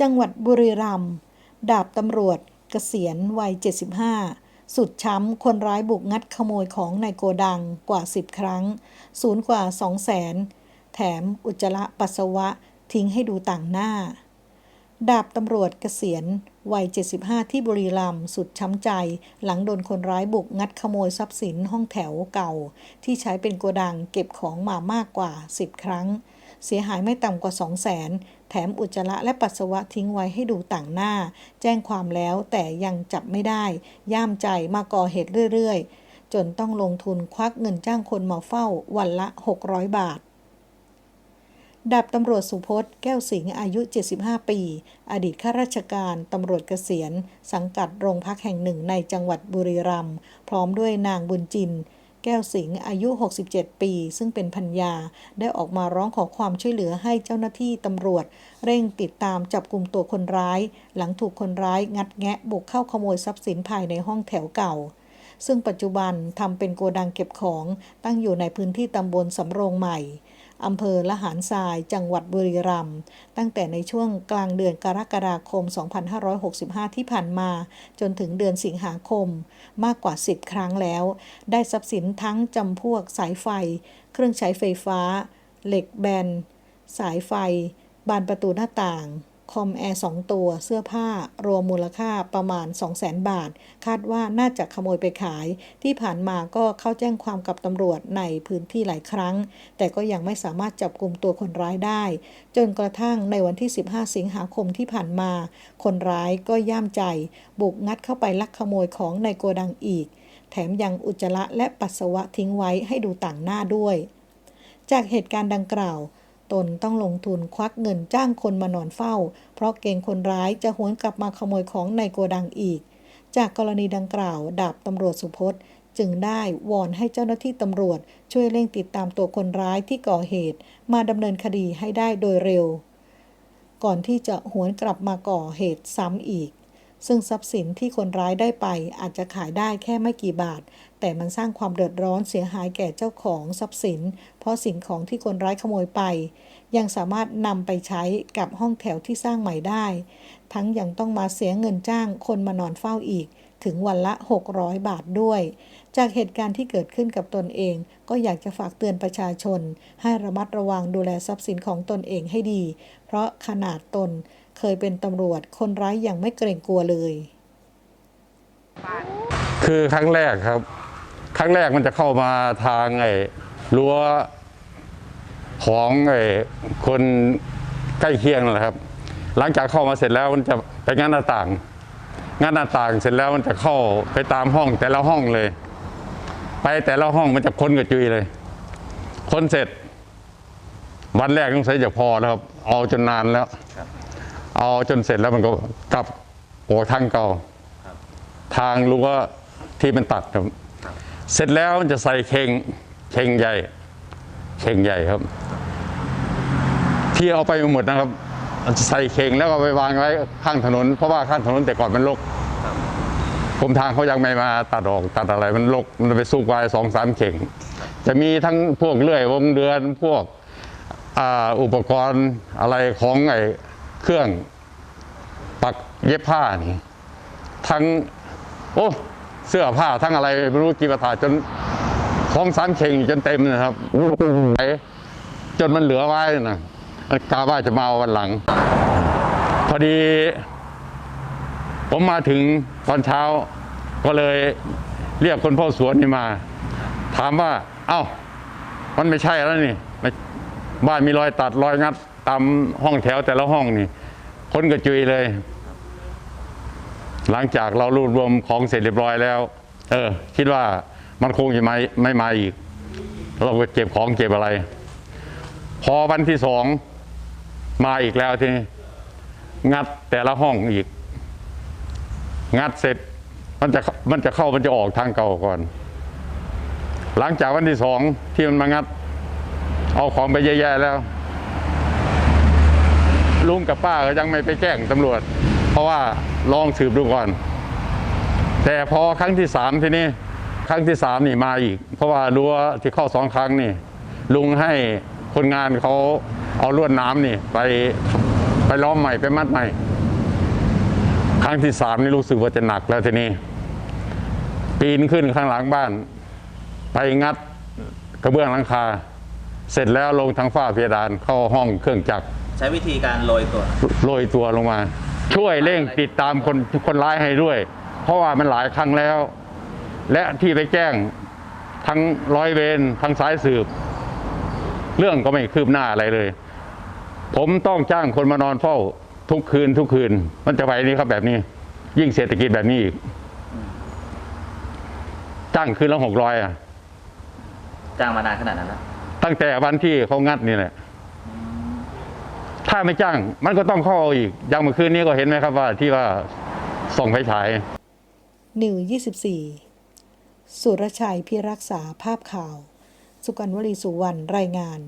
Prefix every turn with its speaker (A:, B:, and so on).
A: จังหวัดบุรีรัมย์ดาบตำรวจเกษียณวัย 75 สุดช้ำ คนร้ายบุกงัดขโมยของในโกดังกว่า 10 ครั้งสูญกว่า 2 0 0แสน แถมอุจจาระปัสสาวะทิ้งให้ดูต่างหน้า ดาบตำรวจเกษียณวัย 75 ที่บุรีรัมย์สุดช้ำใจ หลังโดนคนร้ายบุกงัดขโมยทรัพย์สินห้องแถวเก่า ที่ใช้เป็นโกดังเก็บของมามากกว่า 10 ครั้ง เสียหายไม่ต่ำกว่า 2 0 0แสนแถมอุจจาระและปัสสาวะทิ้งไว้ให้ดูต่างหน้า แจ้งความแล้วแต่ยังจับไม่ได้ ย่ามใจมาก่อเหตุเรื่อยๆ จนต้องลงทุนควักเงินจ้างคนมาเฝ้าวันละ 600 บาทดาบตำรวจสุพจน์แก้วสิงห์อายุ 75 ปี อดีตข้าราชการตำรวจเกษียณ สังกัดโรงพักแห่งหนึ่งในจังหวัดบุรีรัมย์พร้อมด้วยนางบุญจิน แก้วสิงห์อายุ 67 ปี ซึ่งเป็นพัญญาได้ออกมาร้องขอความช่วยเหลือให้เจ้าหน้าที่ตำรวจ เร่งติดตามจับกลุ่มตัวคนร้าย หลังถูกคนร้ายงัดแงะบุกเข้าขโมยทรัพย์สินภายในห้องแถวเก่าซึ่งปัจจุบันทำเป็นโกดังเก็บของตั้งอยู่ในพื้นที่ตำบลสำโรงใหม่ อำเภอละหารทราย จังหวัดบุรีรัมย์ตั้งแต่ในช่วงกลางเดือนกรกฎาคม 2565 ที่ผ่านมา จนถึงเดือนสิงหาคม มากกว่า 10 ครั้งแล้ว ได้ทรัพย์สินทั้งจำพวกสายไฟ เครื่องใช้ไฟฟ้า เหล็กแบน สายไฟ บานประตูหน้าต่าง คอมแอร์2ตัว เสื้อผ้า รวมมูลค่าประมาณ 200,000 บาท คาดว่าน่าจะขโมยไปขาย ที่ผ่านมาก็เข้าแจ้งความกับตำรวจในพื้นที่หลายครั้ง แต่ก็ยังไม่สามารถจับกลุ่มตัวคนร้ายได้ จนกระทั่งในวันที่ 15 สิงหาคมที่ผ่านมา คนร้ายก็ย่ามใจ บุกงัดเข้าไปลักขโมยของในโกดังอีก แถมยังอุจจาระและปัสสาวะทิ้งไว้ให้ดูต่างหน้าด้วย จากเหตุการณ์ดังกล่าว ตนต้องลงทุนควักเงินจ้างคนมานอนเฝ้า เพราะเกรงคนร้ายจะหวนกลับมาขโมยของในโกดังอีก จากกรณีดังกล่าวดาบตำรวจสุพจน์ จึงได้วอนให้เจ้าหน้าที่ตำรวจ ช่วยเร่งติดตามตัวคนร้ายที่ก่อเหตุ มาดำเนินคดีให้ได้โดยเร็ว ก่อนที่จะหวนกลับมาก่อเหตุซ้ำอีก ซึ่งทรัพย์สินที่คนร้ายได้ไปอาจจะขายได้แค่ไม่กี่บาท แต่มันสร้างความเดือดร้อนเสียหายแก่เจ้าของทรัพย์สิน เพราะสิ่งของที่คนร้ายขโมยไป ยังสามารถนำไปใช้กับห้องแถวที่สร้างใหม่ได้ ทั้งยังต้องมาเสียเงินจ้างคนมานอนเฝ้าอีก ถึงวันละ 600 บาทด้วย จากเหตุการณ์ที่เกิดขึ้นกับตนเอง ก็อยากจะฝากเตือนประชาชน ให้ระมัดระวังดูแลทรัพย์สินของตนเองให้ดี เพราะขนาดตน เคยเป็นตำรวจ คนร้ายยังไม่เกรงกลัวเลย
B: คือครั้งแรกครับ ครั้งแรกมันจะเข้ามาทางไอ้รั้วของไอ้คนใกล้เคียงนั่นแหละครับ หลังจากเข้ามาเสร็จแล้วมันจะไปงานหน้าต่าง งานหน้าต่างเสร็จแล้วมันจะเข้าไปตามห้องแต่ละห้องเลย ไปแต่ละห้องมันจะค้นกระจุยเลย ค้นเสร็จ วันแรกต้องใช้จะพอแล้วครับ เอาจนนานแล้ว เอาจนเสร็จแล้วมันก็กลับโอ้ทางเก่าทางรั้วที่มันตัดครับ เสร็จแล้วมันจะใส่เข่งเข่งใหญ่ เข่งใหญ่ครับ ที่เอาไปหมดนะครับมันจะใส่เข่งแล้วก็ไปวางไว้ข้างถนน เพราะว่าข้างถนนแต่ก่อนมันรกกรมทางเขายังไม่มาตัดออกตัดอะไรมันรกมันไปสู้ไว้สองสามเข่ง จะมีทั้งพวกเลื่อยวงเดือนพวกอ่าอุปกรณ์อะไรของไอ้ เครื่องปักเย็บผ้านี่ ทั้ง โอ้เสื้อผ้าทั้งอะไรไม่รู้กี่ประถาจนท้องสามเข่งจนเต็มนะครับไปจนมันเหลือไว้นะมันกาว่าจะมาวันหลัง พอดี ผมมาถึงตอนเช้า ก็เลยเรียกคนพ่อสวนนี่มา ถามว่า เอ้า มันไม่ใช่แล้วนี่ บ้านมีรอยตัดรอยงัด ตามห้องแถวแต่ละห้องนี่ คนกระจุยเลย หลังจากเรารวบรวมของเสร็จเรียบร้อยแล้ว เออ คิดว่ามันคงจะไม่ไม่มาอีก เราก็เก็บของเก็บอะไร พอวันที่สองมาอีกแล้วทีนี้งัดแต่ละห้องอีก งัดเสร็จมันจะมันจะเข้ามันจะออกทางเก่าก่อน หลังจากวันที่สองที่มันมางัด เอาของไปแย่ๆแล้ว ลุงกับป้าก็ยังไม่ไปแจ้งตำรวจ เพราะว่าลองสืบดูก่อน แต่พอครั้งที่สามทีนี้ครั้งที่สามนี่มาอีก เพราะว่ารั้วที่เข้าสองครั้งนี่ ลุงให้คนงานเขาเอาลวดน้ำนี่ไปไปล้อมใหม่ไปมัดใหม่ ครั้งที่สามนี่รู้สึกว่าจะหนักแล้วทีนี้ ปีนขึ้นข้างหลังบ้าน ไปงัดกระเบื้องหลังคา เสร็จแล้วลงทางฝ้าเพดานเข้าห้องเครื่องจักร
C: ใช้วิธีการโรยตัว
B: โรยตัวลงมา ช่วยเร่งติดตามคนคนร้ายให้ด้วย เพราะว่ามันหลายครั้งแล้ว และที่ไปแจ้งทั้งร้อยเวรทั้งสายสืบ เรื่องก็ไม่คืบหน้าอะไรเลย ผมต้องจ้างคนมานอนเฝ้าทุกคืนทุกคืน มันจะไปนี่ครับแบบนี้ ยิ่งเศรษฐกิจแบบนี้อีกจ้างคืนละหกร้อยอะ
C: จ้างมานานขนาดนั้นแล้ว
B: ตั้งแต่วันที่เขางัดนี่แหละ ถ้าไม่จ้างมันก็ต้องเข้าเอาอีกอย่างเมื่อคืนนี้ก็เห็นไหมครับว่าที่ว่าส่องไฟฉาย
A: นิว24สุรชัยพิรักษาภาพข่าว สุกันวลีสุวรรณรายงาน